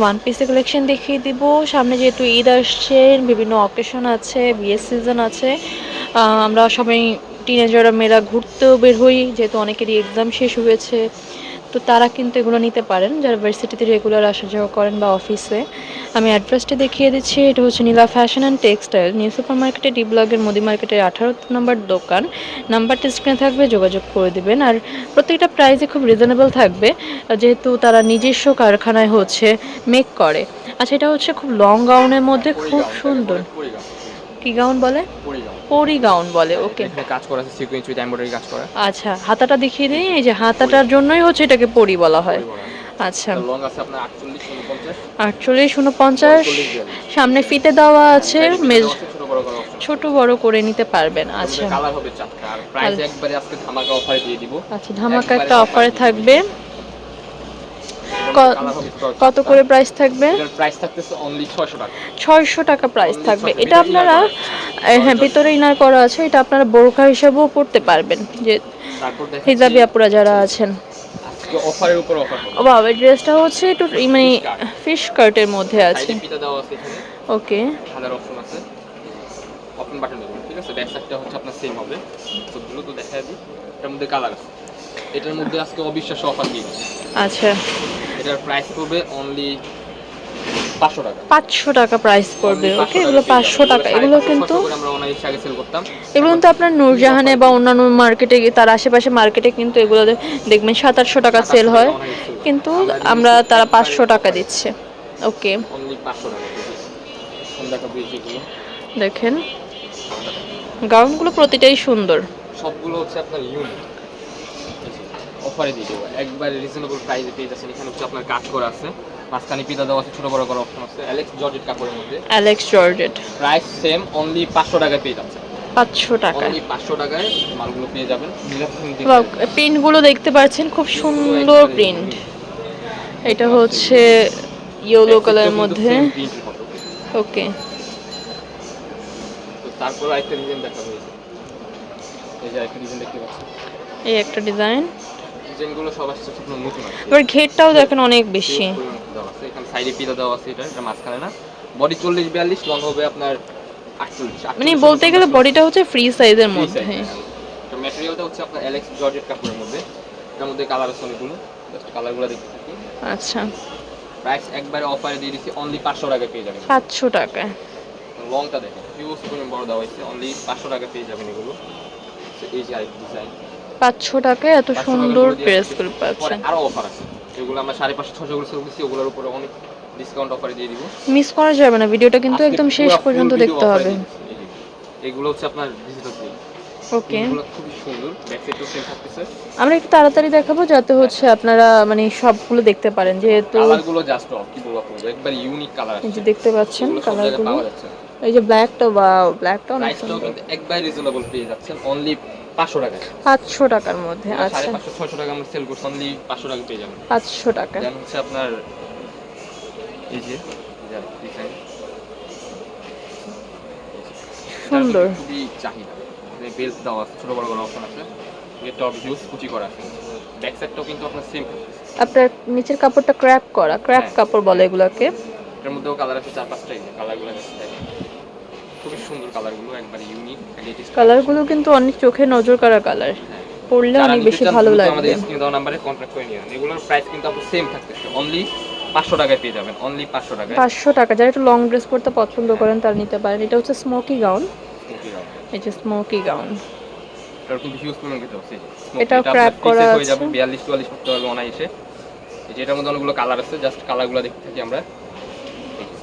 One পিসের collection দেখিয়ে দিব। সামনে যেহেতু ঈদ আসছে, বিভিন্ন অকেশন আছে, বিয়ের সিজন আছে আমরা সবাই টিনেজাররা মেয়েরা ঘুরতেও বের হই, যেহেতু অনেকেরই এক্সাম শেষ হয়েছে। তো তারা কিন্তু এগুলো নিতে পারেন। যারা ভার্সিটিতে রেগুলার আসা যাওয়া করেন বা অফিসে আমি অ্যাড্রেসটা দেখিয়ে দিচ্ছি। এটা হচ্ছে Nila fashion and textile new super মার্কেটে ডি ব্লগের মুদি মার্কেটের আঠারো নম্বর দোকান। নাম্বারটা স্ক্রিনে থাকবে, যোগাযোগ করে দিবেন। আর প্রত্যেকটা প্রাইসে খুব রিজনেবল থাকবে। যেহেতু তারা নিজস্ব কারখানায় হচ্ছে মেক করে। আচ্ছা এটা হচ্ছে খুব লং গাউনের মধ্যে খুব সুন্দর। কি গাউন বলে? পরি গাউন। বলে ওকে। এখানে কাজ করা আছে সিকুয়েন্স উইথ এমব্রয়ডারি কাজ করা। আচ্ছা হাতাটা দেখিয়ে দিই এই যে হাতাটার জন্যই হচ্ছে এটাকে পরি বলা হয়। আচ্ছা। লং আছে আপনার 48 49 আটচল্লিশ উনপঞ্চাশ। সামনে ফিতে দেওয়া আছে মেজ ছোট বড় করা option ছোট বড় করে নিতে পারবেন আচ্ছা। কালার হবে চারটা। আর প্রাইস একবারে আজকে ধামাকা অফারে দিয়ে দিব। আচ্ছা ধামাকা একটা অফারে থাকবে। কত করে প্রাইস থাকবে? প্রাইস থাকতেছে অনলি 600 টাকা। ছয়শো টাকা প্রাইস থাকবে। এটা আপনারা হ্যাঁ ভিতরে ইনার করা আছে এটা আপনারা বোরখা হিসাবেও পড়তে পারবেন। যে হিজাবি আপুরা যারা আছেন। অফারের উপর অফার বাবা ড্রেসটা হচ্ছে একটু মানে ফিশ কার্টের মধ্যে আছে। পিতা দেওয়া আছে এখানে। ওকে। কালার অপশন আছে। ওপেন বাটন ঠিক আছে? ব্যাক সাইডটা হচ্ছে আপনার সেম হবে। সবগুলো তো দেখা দিই। এটার মধ্যে কালার আছে। এটার মধ্যে আজকে অবিশ্বাস্য অফার দিয়ে দিচ্ছি। আচ্ছা। এটার প্রাইস পড়বে অনলি পাঁচশো টাকা। প্রাইস পড়বে ওকে এগুলো পাঁচশো। টাকা এগুলো কিন্তু এগুলো কিন্তু আপনার নূরজাহানে বা অন্যান্য মার্কেটে তার আশেপাশে মার্কেটে কিন্তু এগুলো দেখবেন সাত আটশো টাকা সেল হয়। কিন্তু আমরা তারা পাঁচশো টাকা দিচ্ছে ওকে দেখেন গাউনগুলো প্রতিটাই সুন্দর। সবগুলো হচ্ছে আপনার ইউনিক অফারে দিয়ে দেবো। একবারে রিজনেবল প্রাইসে পেয়ে যাচ্ছেন। এখানে হচ্ছে আপনার কাজ করা আছে। মাঝখানে পিতা দেওয়া আছে ছোট বড় করা অপশন আছে। অ্যালেক্স জর্জেট কাপড়ের মধ্যে। Alex georgette price same only পাঁচশো টাকায় পেয়ে যাচ্ছে পাঁচশো টাকা অনলি পাঁচশো টাকায় মালগুলো পেয়ে যাবেন। প্রিন্টগুলো দেখতে পাচ্ছেন খুব সুন্দর প্রিন্ট এটা হচ্ছে ইয়েলো কালারের মধ্যে। ওকে তো তারপর আরেকটা ডিজাইন দেখা হয়েছে এই যে আরেকটা ডিজাইন দেখতে পাচ্ছেন। এই একটা ডিজাইন ডিজাইনগুলো সব আসছে আপনার নতুন এবার ঘেরটাও দেখেন অনেক বেশি। এখানে সাইডে পিতা দেওয়া আছে এটা এটা মাঝখানে না। বডি চল্লিশ বিয়াল্লিশ লং হবে আপনার আটচল্লিশ মানে বলতে গেলে বডিটা হচ্ছে ফ্রি সাইজের মধ্যে। ম্যাটেরিয়ালটা হচ্ছে আপনার অ্যালেক্স জর্জেট কাপড়ের মধ্যে। এটার মধ্যে কালার আছে অনেকগুলো। জাস্ট কালারগুলো দেখতে থাকি। আচ্ছা। প্রাইস একবারে অফারে দিয়ে দিচ্ছি অনলি পাঁচশো টাকা পেয়ে যাবেন। পাঁচশো টাকায় লংটা দেখেন। হিউজ পরিমাণ বড় দেওয়া হয়েছে। অনলি পাঁচশো টাকা পেয়ে যাবেন এগুলো। এই যে আরেক ডিজাইন পাঁচশো টাকায় এত সুন্দর ড্রেসগুলো পাচ্ছেন। আরও অফার আছে। আমরা সাড়ে পাঁচশো ছশো করে সেল করছি ওগুলোর উপরে অনেক ডিসকাউন্ট অফারে দিয়ে দিব। মিস করা যাবে না ভিডিওটা কিন্তু একদম শেষ পর্যন্ত দেখতে হবে। এগুলো হচ্ছে আপনার ডিজিটাল প্রিন্ট ওকে আমরা একটু তাড়াতাড়ি দেখাবো যাতে হচ্ছে আপনারা মানে সবগুলো দেখতে পারেন যেহেতু কালারগুলো জাস্ট কি বলব একবার ইউনিক কালার দেখতে পাচ্ছেন কালারগুলো এই যে ব্ল্যাকটা বা ব্ল্যাকটা অনেক সুন্দর। একবার রিজনেবল পেয়ে যাচ্ছেন। অনলি পাঁচশো টাকায় পাঁচশো টাকার মধ্যে আচ্ছা। পাঁচশো ছয়শো টাকা আমরা সেল করছি অনলি পাঁচশো টাকা পেয়ে যাবেন। পাঁচশো টাকা। দেন হচ্ছে আপনার এই যে ডিজাইন সুন্দর। খুবই চাহিদা। বেল্ট দেওয়া ছোট বড় বড় অপশন আছে। টপ হিউজ কুচি করা আছে। ব্যাক সাইডটাও কিন্তু আপনার সেম আপনার নিচের কাপড়টা ক্র্যাপ করা ক্র্যাপ। কাপড় বলে এগুলোকে। এটার মধ্যেও কালার আছে চার পাঁচটাই। কালারগুলো খুবই সুন্দর কালারগুলো একবার ইউনিক লেটেস্ট কালারগুলো কিন্তু অনেক চোখে নজর কাড়া কালার পরলে অনেক বেশি ভালো লাগবে। আমাদের স্ক্রিনে দেওয়া নাম্বারে কন্ট্যাক্ট করে নিন এগুলোর প্রাইস কিন্তু আপনার সেম থাকতেছে। অনলি পাঁচশো টাকায় পেয়ে যাবেন। অনলি পাঁচশো টাকায়। পাঁচশো টাকা। যারা একটু লং ড্রেস পরতে পছন্দ করেন তারা নিতে পারেন। এটা হচ্ছে স্মোকি গাউন এই যে স্মোকি গাউন এটার কিন্তু হিউজ পরিমাণ খেতে হচ্ছে এটাও crap করা হয়ে যাবে। আছে। বিয়াল্লিশ চুয়াল্লিশ করতে পারবে অনায়াসে। এই যে এটার মধ্যে অনেকগুলো কালার আছে। জাস্ট কালারগুলো দেখতে থাকি আমরা এই যে।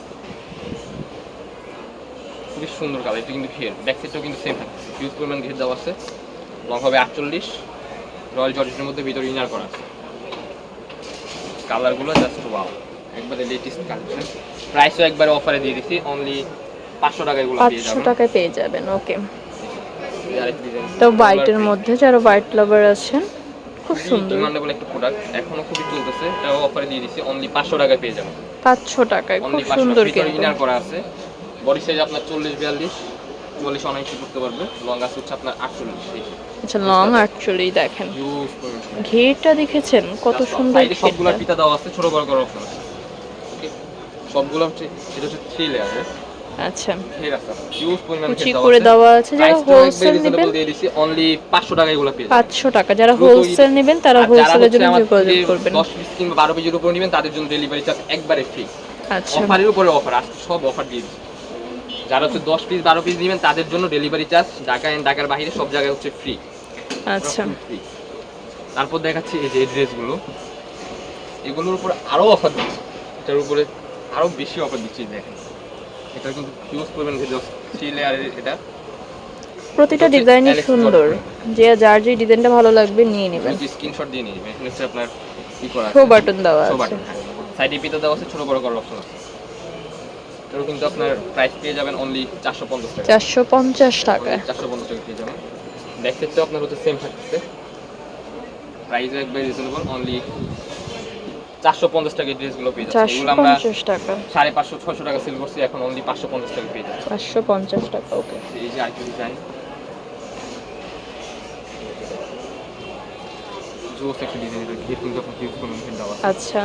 খুবই সুন্দর কালার এটা কিন্তু ঘের। ব্যাক সাইডটাও কিন্তু সেম থাকছে হিউজ পরিমাণ ঘের দেওয়া আছে। লং হবে আটচল্লিশ। রয়্যাল জর্জেটের মধ্যে ভিতরে ইনার করা আছে। কালারগুলো জাস্ট ওয়াও একবারে লেটেস্ট কালেকশন প্রাইসও একবারে অফারে দিয়ে দিচ্ছি অনলি পাঁচশো টাকা এগুলো পেয়ে পাঁচশো যাবেন। টাকায় পেয়ে যাবেন ওকে। তো হোয়াইটের মধ্যে যারা হোয়াইট লাভার আছেন খুব সুন্দর। ডিমান্ডেবল একটা প্রোডাক্ট এখনও খুবই চলতেছে। এটাও অফারে দিয়ে দিচ্ছি অনলি পাঁচশো টাকায় পেয়ে যাবেন। পাঁচশো টাকায় খুব সুন্দর কিন্তু। ইনার করা আছে। বডি সাইজ আপনার চল্লিশ বিয়াল্লিশ চুয়াল্লিশ অনায়াসে করতে পারবে। লং আছে হচ্ছে আপনার আটচল্লিশ আচ্ছা লং অ্যাকচুয়ালি দেখেন। ঘেরটা দেখেছেন? কত সুন্দর সবগুলো। পিতা দেওয়া আছে ছোট বড় করার অপশন আছে ওকে সবগুলো হচ্ছে এটা হচ্ছে থ্রি লেয়ারের আচ্ছা। আছে। কুচি করে দেওয়া আছে যারা হোলসেল নেবেন দিয়ে দিছি অনলি 500 টাকা এগুলো পেয়ে যাবেন। পাঁচশো টাকা। যারা হোলসেল নেবেন তারা হোলসেলের জন্য যোগাযোগ করবেন। 10 পিস কিংবা 12 পিসের উপর নেবেন তাদের জন্য ডেলিভারি চার্জ একবারে ফ্রি আচ্ছা। অফারের উপরে অফার আজকে সব অফার দিয়ে দিচ্ছি। যারা হচ্ছে 10 পিস 12 পিস নেবেন তাদের জন্য ডেলিভারি চার্জ ঢাকা এন্ড ঢাকার বাইরে সব জায়গায় হচ্ছে ফ্রি আচ্ছা। তারপর দেখাচ্ছি এই যে এই ড্রেসগুলো এগুলোর উপর আরও অফার দিচ্ছি। এটার উপরে আরও বেশি অফার দিচ্ছি দেখেন। এটা কিন্তু ইউজ করবেন থ্রি লেয়ারের এটা। প্রতিটা ডিজাইনই সুন্দর। যে যার যে ডিজাইনটা ভালো লাগবে নিয়ে নেবেন। স্ক্রিনশট দিয়ে নিয়ে নেবেন এখানে আপনার কি করা শো বাটন দেওয়া শো আছে। বাটন সাইডে পিতা দেওয়া আছে ছোট বড় করার অপশন আছে। এটারও কিন্তু আপনার প্রাইস পেয়ে যাবেন অনলি চারশো পঞ্চাশ টাকা। চারশো পঞ্চাশ টাকা। চারশো পঞ্চাশ টাকা পেয়ে যাবেন। ব্যাক সাইডটা আপনার হচ্ছে সেম থাকতেছে। প্রাইসও একবার রিজনেবল অনলি চারশো পঞ্চাশ টাকা ড্রেসগুলো পেয়ে যাচ্ছে এগুলো আমরা টাকা। সাড়ে পাঁচশো ছশো টাকা সেল করছি এখন অনলি পাঁচশো পঞ্চাশ টাকা পেয়ে যাচ্ছে পাঁচশো পঞ্চাশ টাকা ওকে। এই যে আরেকটা ডিজাইন জোস একটা ডিজাইন এটা ঘির কিন্তু আপনার ইউজ করবেন। আচ্ছা।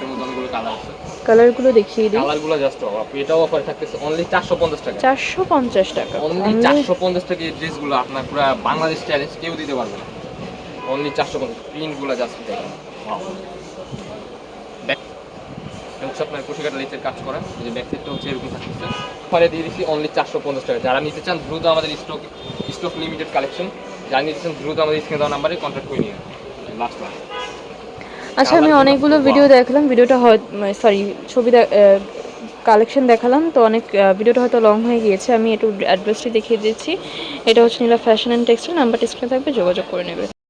এটার মধ্যে অনেকগুলো কালার আছে। কালারগুলো দেখিয়ে দিই। কালারগুলো জাস্ট এটাও অফার থাকতেছে অনলি চারশো পঞ্চাশ টাকা। চারশো পঞ্চাশ টাকা। অনলি Only- চারশো পঞ্চাশ টাকা এই ড্রেসগুলো আপনার পুরো বাংলাদেশ চ্যালেঞ্জ কেউ দিতে পারবে না। অনলি চারশো পঞ্চাশ প্রিন্টগুলো জাস্ট দেখেন এটা হচ্ছে আপনার কুশি কাটা লেচের কাজ করা যে ব্যাক সাইডটা হচ্ছে এরকম থাকতেছে। পরে দিয়ে দিচ্ছি অনলি চারশো পঞ্চাশ টাকা। যারা নিতে চান দ্রুত আমাদের স্টক স্টক লিমিটেড কালেকশন যারা নিতে চান দ্রুত আমাদের স্ক্রিনে দেওয়া নাম্বারে কন্ট্যাক্ট করে নিন। লাস্ট আচ্ছা আমি অনেকগুলো ভিডিও দেখলাম। ভিডিওটা হয় সরি ছবি কালেকশন দেখালাম। তো অনেক ভিডিওটা হয়তো লং হয়ে গিয়েছে। আমি একটু অ্যাড্রেসটি দেখিয়ে দিচ্ছি। এটা হচ্ছে নীলা ফ্যাশন অ্যান্ড টেক্সটাইল নাম্বারটি স্ক্রিনে থাকবে যোগাযোগ করে নেবে।